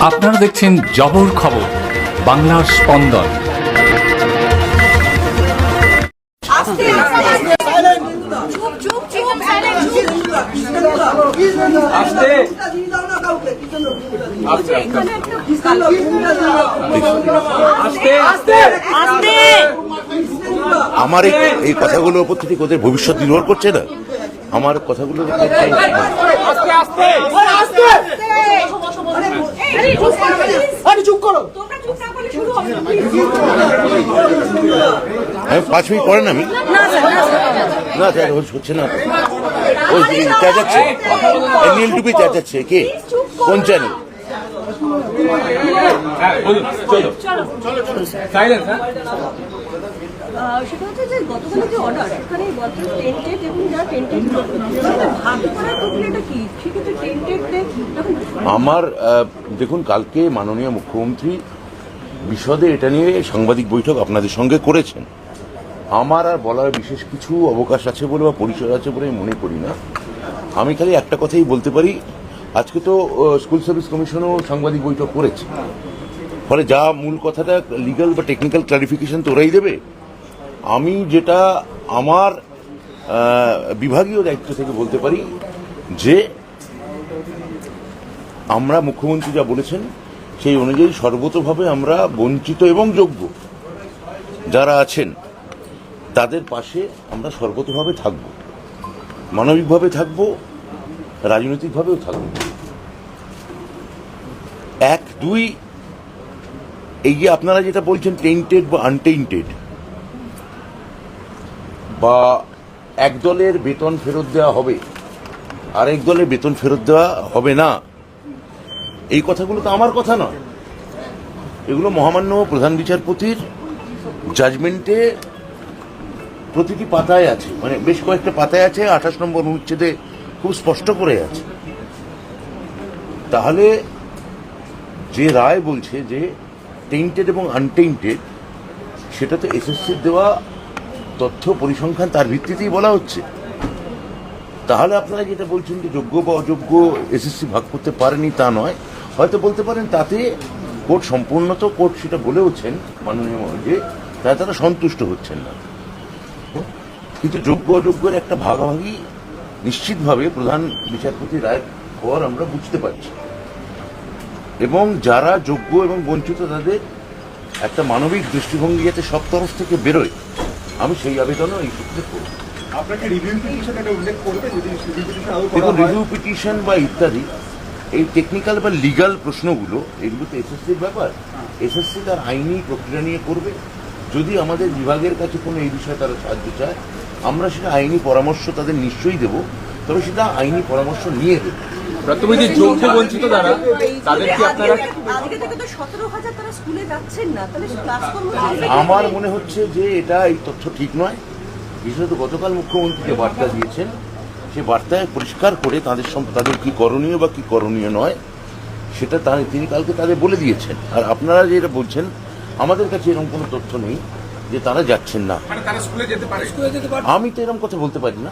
আপনারা দেখছেন জবর খবর বাংলার স্পন্দন। আমার এই এই কথাগুলোর উপর থেকে ওদের ভবিষ্যৎ নির্ভর করছে না? আমার কথাগুলো আরে চুপ করো। তোমরা চুপ না করলে শুরু হবে না। আমি পাঁচ মিনিট পরে না আমি না স্যার হচ্ছে না। ওই চেঁচাচ্ছে। নীল টুপি চেঁচাচ্ছে। কে? কোন চ্যানেল আহ, টেন্টেড আমার দেখুন, কালকে মাননীয় মুখ্যমন্ত্রী বিশদে এটা নিয়ে সাংবাদিক বৈঠক আপনাদের সঙ্গে করেছেন। আমার আর বলার বিশেষ কিছু অবকাশ আছে বলে বা পরিচয় আছে বলে মনে করি না। আমি খালি একটা কথাই বলতে পারি, আজকে তো স্কুল সার্ভিস কমিশনও সাংবাদিক বৈঠক করেছে। ফলে যা মূল কথাটা লিগ্যাল বা টেকনিক্যাল ক্লারিফিকেশন তো ওরাই দেবে আমি যেটা আমার বিভাগীয় দায়িত্ব থেকে বলতে পারি যে আমরা মুখ্যমন্ত্রী যা বলেছেন, সেই অনুযায়ী সর্বতভাবে আমরা বঞ্চিত এবং যোগ্য যারা আছেন, তাদের পাশে আমরা সর্বতভাবে থাকব। মানবিকভাবে থাকব, রাজনৈতিকভাবেও থাকব। এক, দুই, এই যে আপনারা যেটা বলছেন টেন্টেড বা আনটেন্টেড বা এক দলের বেতন ফেরত দেওয়া হবে, আরেক দলের বেতন ফেরত দেওয়া হবে না। এই কথাগুলো তো আমার কথা নয়। এগুলো মহামান্য প্রধান বিচারপতির জাজমেন্টে প্রতিটি পাতায় আছে। মানে বেশ কয়েকটা পাতায় আছে, আঠাশ নম্বর অনুচ্ছেদে খুব স্পষ্ট করে আছে। তাহলে যে রায় বলছে যে টেন্টেড এবং আনটেন্টেড সেটা তো এসএসসির দেওয়া তথ্য পরিসংখ্যান তার ভিত্তিতেই বলা হচ্ছে। তাহলে আপনারা যেটা বলছেন যে যোগ্য বা অযোগ্য এসএসসি ভাগ করতে পারেনি তা নয়? হয়তো বলতে পারেন তাতে কোর্ট সম্পূর্ণ তো কোর্ট সেটা বলেওছেন, মাননীয় যে তাই তারা সন্তুষ্ট হচ্ছেন না। কিন্তু যোগ্য অযোগ্যের একটা ভাগাভাগি নিশ্চিতভাবে প্রধান বিচারপতি রায়ের পর আমরা বুঝতে পারছি। এবং যারা যোগ্য এবং বঞ্চিত তাদের একটা মানবিক দৃষ্টিভঙ্গি যাতে সব তরফ থেকে বেরোয় আমি সেই আবেদনও এই সূত্রে করব দেখুন রিভিউ পিটিশন বা ইত্যাদি এই টেকনিক্যাল বা লিগাল প্রশ্নগুলো এগুলো তো এসএসসির ব্যাপার। এসএসসি তার আইনি প্রক্রিয়া নিয়ে করবে। যদি আমাদের বিভাগের কাছে কোনো এই বিষয়ে তারা সাহায্য চায় আমরা সেটা আইনি পরামর্শ তাদের নিশ্চয়ই দেব তবে সেটা আইনি পরামর্শ নিয়ে দেবো। তুমি যে যোগ্য বঞ্চিত যারা তাদের কি আপনারা আজকে থেকে তো সতেরো হাজার তারা স্কুলে যাচ্ছেন না তাহলে ক্লাস আমার মনে হচ্ছে যে এটা এই তথ্য ঠিক নয়। বিশেষত গতকাল মুখ্যমন্ত্রী যে বার্তা দিয়েছেন। সে বার্তায় পরিষ্কার করে তাদের তাদের কি করণীয় বা কি করণীয় নয় সেটা তা- তিনি কালকে তাদের বলে দিয়েছেন। আর আপনারা যেটা বলছেন আমাদের কাছে এরকম কোনো তথ্য নেই যে তারা যাচ্ছেন না। মানে তারা স্কুলে যেতে পারে। আমি তো এরকম কথা বলতে পারি না।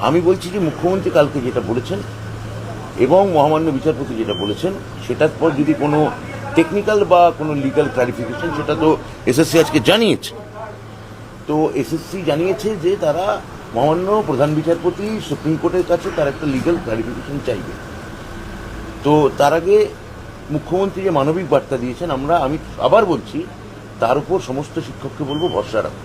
আমি বলছি যে মুখ্যমন্ত্রী কালকে যেটা বলেছেন এবং মহামান্য বিচারপতি যেটা বলেছেন সেটার পর যদি কোনো টেকনিক্যাল বা কোনো লিগাল ক্লারিফিকেশন সেটা তো এসএসসি আজকে জানিয়েছে তো এসএসসি জানিয়েছে যে তারা মহামান্য প্রধান বিচারপতি সুপ্রিম কোর্টের কাছে তার একটা লিগাল ক্লারিফিকেশন চাইবে তো তার আগে মুখ্যমন্ত্রী যে মানবিক বার্তা দিয়েছেন আমরা আমি আবার বলছি তার উপর সমস্ত শিক্ষককে বলব ভরসা রাখুন